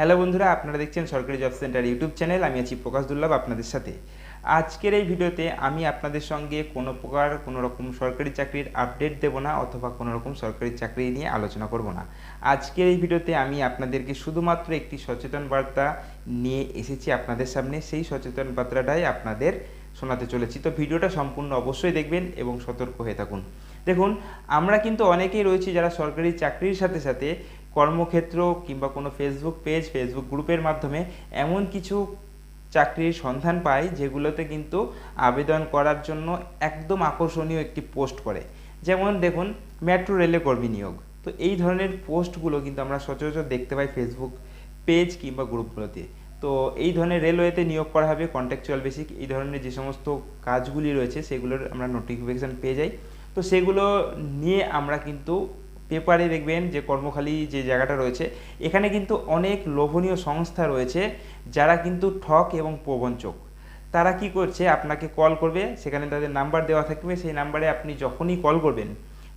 Hello বন্ধুরা, আপনারা দেখছেন সরকারি জব সেন্টার ইউটিউব চ্যানেল আমি আছি প্রকাশ দুর্লভ আপনাদের সাথে। আজকের এই ভিডিওতে আমি আপনাদের সঙ্গে কোনো প্রকার কোনো রকম সরকারি চাকরির আপডেট দেব না অথবা কোনো রকম সরকারি চাকরি নিয়ে আলোচনা করব না। আজকের এই ভিডিওতে আমি আপনাদেরকে শুধুমাত্র একটি সচেতন বার্তা নিয়ে এসেছি আপনাদের সামনে। সেই সচেতন বার্তাটাই আপনাদের শোনাতে চলেছি। তো ভিডিওটা সম্পূর্ণ অবশ্যই দেখবেন এবং সতর্ক হয়ে থাকুন। দেখুন, আমরা কিন্তু অনেকেই রয়েছি যারা সরকারি চাকরির সাথে সাথে কর্মক্ষেত্র কিংবা কোনো ফেসবুক পেজ ফেসবুক গ্রুপের মাধ্যমে এমন কিছু চাকরির সন্ধান পাই যেগুলোতে কিন্তু আবেদন করার জন্য একদম আকর্ষণীয় একটি পোস্ট করে যেমন দেখুন মেট্রো রেলে কর্মী নিয়োগ। তো এই ধরনের পোস্টগুলো কিন্তু আমরা সচরাচর দেখতে পাই ফেসবুক পেজ কিংবা গ্রুপগুলোতে তো এই ধরনের রেলওয়েতে নিয়োগ করা হবে কন্ট্রাকচুয়াল বেসিক এই ধরনের যে সমস্ত কাজগুলি রয়েছে, সেগুলোর আমরা নোটিফিকেশান পেয়ে যাই। তো সেগুলো নিয়ে আমরা কিন্তু পেপারে দেখবেন যে কর্মখালী যে জায়গাটা রয়েছে, এখানে কিন্তু অনেক লোভনীয় সংস্থা রয়েছে যারা কিন্তু ঠক এবং প্রবঞ্চক তারা কি করছে, আপনাকে কল করবে, সেখানে তাদের নাম্বার দেওয়া থাকবে, সেই নাম্বারে আপনি যখনই কল করবেন,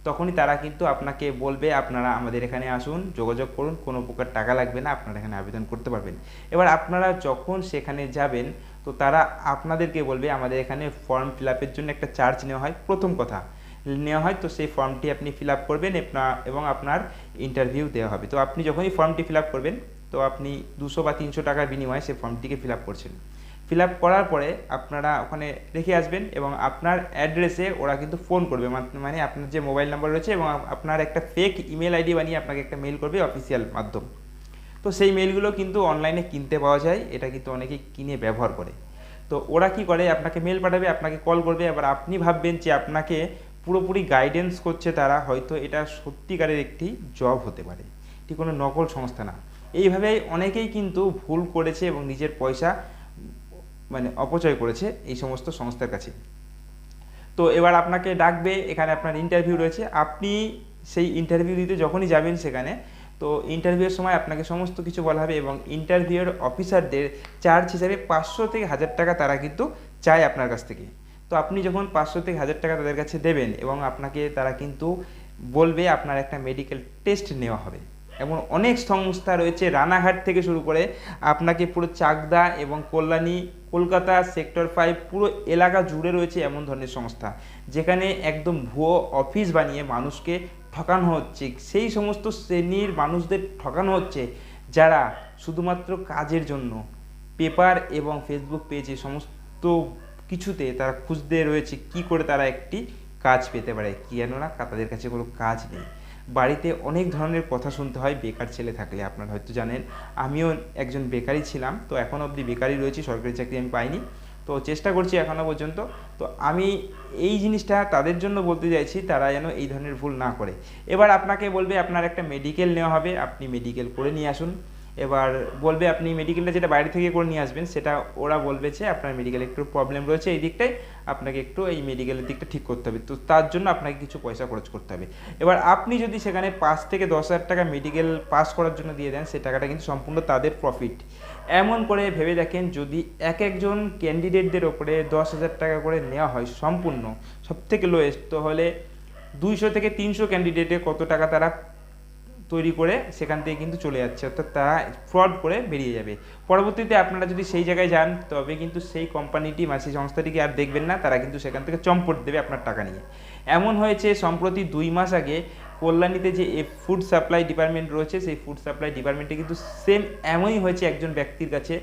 তখনই তারা কিন্তু আপনাকে বলবে, আপনারা আমাদের এখানে আসুন, যোগাযোগ করুন, কোনো প্রকার টাকা লাগবে না, আপনারা এখানে আবেদন করতে পারবেন। এবার আপনারা যখন সেখানে যাবেন, তো তারা আপনাদেরকে বলবে, আমাদের এখানে ফর্ম ফিল জন্য একটা চার্জ নেওয়া হয়। প্রথম কথা নেওয়া হয়, তো সেই ফর্মটি আপনি ফিল আপ করবেন এবং আপনার ইন্টারভিউ দেওয়া হবে। তো আপনি যখনই ফর্মটি ফিল করবেন, তো আপনি দুশো বা তিনশো টাকার বিনিময়ে সেই ফর্মটিকে ফিল করছেন। ফিল করার পরে আপনারা ওখানে রেখে আসবেন, এবং আপনার অ্যাড্রেসে ওরা কিন্তু ফোন করবে। মানে আপনার যে মোবাইল নাম্বার রয়েছে, এবং আপনার একটা ফেক ইমেল আইডি বানিয়ে আপনাকে একটা মেল করবে অফিসিয়াল মাধ্যম। তো সেই মেলগুলো কিন্তু অনলাইনে কিনতে পাওয়া যায়, এটা কিন্তু অনেকেই কিনে ব্যবহার করে। তো ওরা কি করে, আপনাকে মেল পাঠাবে, আপনাকে কল করবে এবার আপনি ভাববেন যে আপনাকে পুরোপুরি গাইডেন্স করছে তারা, হয়তো এটা সত্যিকারের একটি জব হতে পারে। এটি কোনো নকল সংস্থা না। এইভাবে অনেকেই কিন্তু ভুল করেছে এবং নিজের পয়সা মানে অপচয় করেছে এই সমস্ত সংস্থার কাছে। তো এবার আপনাকে ডাকবে, এখানে আপনার ইন্টারভিউ রয়েছে। আপনি সেই ইন্টারভিউ দিতে যখনই যাবেন সেখানে, তো ইন্টারভিউয়ের সময় আপনাকে সমস্ত কিছু বলা হবে এবং ইন্টারভিউয়ের অফিসারদের চার্জ হিসাবে পাঁচশো থেকে হাজার টাকা তারা কিন্তু চায় আপনার কাছ থেকে। তো আপনি যখন পাঁচশো থেকে হাজার টাকা তাদের কাছে দেবেন এবং আপনাকে তারা কিন্তু বলবে আপনার একটা মেডিকেল টেস্ট নেওয়া হবে। এমন অনেক সংস্থা রয়েছে, রানাঘাট থেকে শুরু করে আপনাকে পুরো চাকদা এবং কল্যাণী, কলকাতা সেক্টর ফাইভ পুরো এলাকা জুড়ে রয়েছে এমন ধরনের সংস্থা। যেখানে একদম ভুয়ো অফিস বানিয়ে মানুষকে ঠকানো হচ্ছে। সেই সমস্ত শ্রেণির মানুষদের ঠকানো হচ্ছে যারা শুধুমাত্র কাজের জন্য। পেপার এবং ফেসবুক পেজে সমস্ত কিছুতে তারা খুঁজতে রয়েছে কি করে তারা একটি কাজ পেতে পারে। কেননা তাদের কাছে কোনো কাজ নেই। বাড়িতে অনেক ধরনের কথা শুনতে হয়, বেকার ছেলে থাকলে আপনারা হয়তো জানেন। আমিও একজন বেকারই ছিলাম, তো এখন অবধি বেকারই রয়েছি, সরকারি চাকরি আমি পাইনি। তো চেষ্টা করছি এখনও পর্যন্ত। তো আমি এই জিনিসটা তাদের জন্য বলতে চাইছি, তারা যেন এই ধরনের ভুল না করে। এবার আপনাকে বলবে, আপনার একটা মেডিকেল নেওয়া হবে, আপনি মেডিকেল করে নিয়ে আসুন। এবার বলবে আপনি মেডিকেলটা যেটা বাইরে থেকে করে নিয়ে আসবেন, সেটা ওরা বলবে যে আপনার মেডিকেলে একটু প্রবলেম রয়েছে এই দিকটাই আপনাকে একটু এই মেডিকেলের দিকটা ঠিক করতে হবে। তো তার জন্য আপনাকে কিছু পয়সা খরচ করতে হবে। এবার আপনি যদি সেখানে পাঁচ থেকে দশ হাজার টাকা মেডিকেল পাস করার জন্য দিয়ে দেন, সে টাকাটা কিন্তু সম্পূর্ণ তাদের প্রফিট এমন করে ভেবে দেখেন, যদি এক একজন ক্যান্ডিডেটদের ওপরে দশ হাজার টাকা করে নেওয়া হয় সম্পূর্ণ সব থেকে লোয়েস্ট তো হলে দুইশো থেকে তিনশো ক্যান্ডিডেটে কত টাকা তারা তৈরি করে সেখান থেকে কিন্তু চলে যাচ্ছে, অর্থাৎ তারা ফ্রড করে বেরিয়ে যাবে। পরবর্তীতে আপনারা যদি সেই জায়গায় যান, তবে কিন্তু সেই কোম্পানিটি বা সেই সংস্থাটিকে আর দেখবেন না, তারা কিন্তু সেখান থেকে চম্পট দেবে আপনার টাকা নিয়ে। এমন হয়েছে সম্প্রতি দুই মাস আগে কল্যাণীতে যে ফুড সাপ্লাই ডিপার্টমেন্ট রয়েছে, সেই ফুড সাপ্লাই ডিপার্টমেন্টে কিন্তু সেম এমনই হয়েছে একজন ব্যক্তির কাছে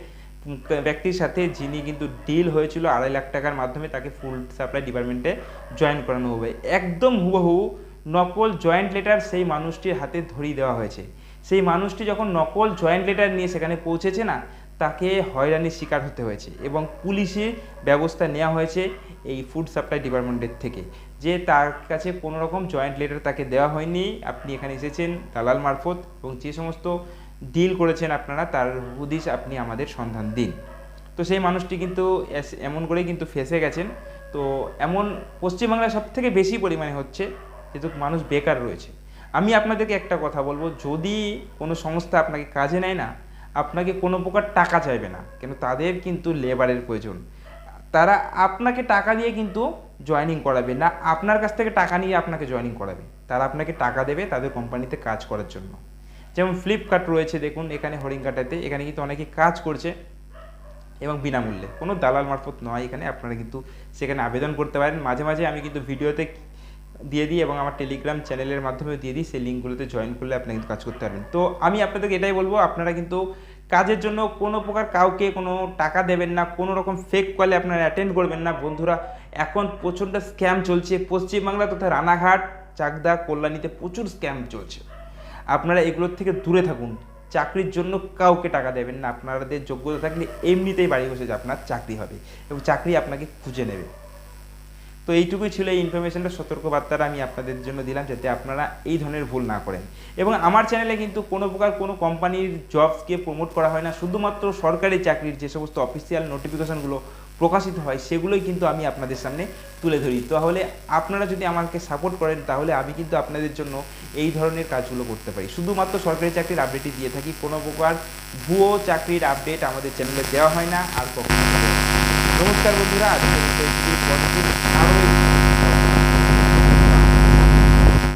ব্যক্তির সাথে যিনি কিন্তু ডিল হয়েছিল আড়াই লাখ টাকার মাধ্যমে তাকে ফুড সাপ্লাই ডিপার্টমেন্টে জয়েন করানো হবে। একদম হুবহু নকল জয়েন্ট লেটার সেই মানুষটির হাতে ধরিয়ে দেওয়া হয়েছে। সেই মানুষটি যখন নকল জয়েন্ট লেটার নিয়ে সেখানে পৌঁছেছে না, তাকে হয়রানির শিকার হতে হয়েছে এবং পুলিশে ব্যবস্থা নেওয়া হয়েছে এই ফুড সাপ্লাই ডিপার্টমেন্টের থেকে, যে তার কাছে কোনো রকম জয়েন্ট লেটার তাকে দেওয়া হয়নি। আপনি এখানে এসেছেন দালাল মারফত এবং যে সমস্ত ডিল করেছেন আপনারা, তার হুদিস আপনি আমাদের সন্ধান দিন। তো সেই মানুষটি কিন্তু এমন করেই কিন্তু ফেসে গেছেন। তো এমন পশ্চিমবাংলায় সব থেকে বেশি পরিমাণে হচ্ছে যেহেতু মানুষ বেকার রয়েছে। আমি আপনাদেরকে একটা কথা বলব, যদি কোনো সংস্থা আপনাকে কাজে নেয় না, আপনাকে কোনো প্রকার টাকা চাইবে না কেন তাদের কিন্তু লেবারের প্রয়োজন। তারা আপনাকে টাকা দিয়ে কিন্তু জয়নিং করাবে না, আপনার কাছ থেকে টাকা নিয়ে আপনাকে জয়নিং করাবে। তারা আপনাকে টাকা দেবে তাদের কোম্পানিতে কাজ করার জন্য। যেমন ফ্লিপকার্ট রয়েছে, দেখুন, এখানে হরিঙ্গাটাতে এখানে কিন্তু অনেকে কাজ করছে এবং বিনামূল্যে। কোনো দালাল মারফত নয় এখানে, আপনারা কিন্তু সেখানে আবেদন করতে পারেন। মাঝে মাঝে আমি কিন্তু ভিডিওতে দিয়ে দিই এবং আমার টেলিগ্রাম চ্যানেলের মাধ্যমে দিয়ে দিই, সেই লিঙ্কগুলোতে জয়েন করলে আপনারা কিন্তু কাজ করতে পারবেন। তো আমি আপনাদেরকে এটাই বলব, আপনারা কিন্তু কাজের জন্য কোনো প্রকার কাউকে কোনো টাকা দেবেন না, কোনো রকম ফেক কলে আপনারা অ্যাটেন্ড করবেন না। বন্ধুরা, এখন প্রচণ্ড স্ক্যাম চলছে। পশ্চিমবাংলা তথা রানাঘাট, চাকদা, কল্যাণীতে প্রচুর স্ক্যাম চলছে। আপনারা এগুলোর থেকে দূরে থাকুন। চাকরির জন্য কাউকে টাকা দেবেন না। আপনাদের যোগ্যতা থাকলে এমনিতেই বাড়ি বসে যে আপনার চাকরি হবে এবং চাকরি আপনাকে খুঁজে নেবে। তো এইটুকুই ছিল এই ইনফরমেশনটা সতর্কবার্তাটা আমি আপনাদের জন্য দিলাম যাতে আপনারা এই ধরনের ভুল না করেন। এবং আমার চ্যানেলে কিন্তু কোনো প্রকার কোনো কোম্পানির জবসকে প্রমোট করা হয় না। শুধুমাত্র সরকারি চাকরির যে সমস্ত অফিসিয়াল নোটিফিকেশানগুলো প্রকাশিত হয়, সেগুলোই কিন্তু আমি আপনাদের সামনে তুলে ধরি। তাহলে আপনারা যদি আমাকে সাপোর্ট করেন, তাহলে আমি কিন্তু আপনাদের জন্য এই ধরনের কাজগুলো করতে পারি। শুধুমাত্র সরকারি চাকরির আপডেটই দিয়ে থাকি। কোনো প্রকার ভুয়ো চাকরির আপডেট আমাদের চ্যানেলে দেওয়া হয় না আর কখনো হবে না। নমস্কার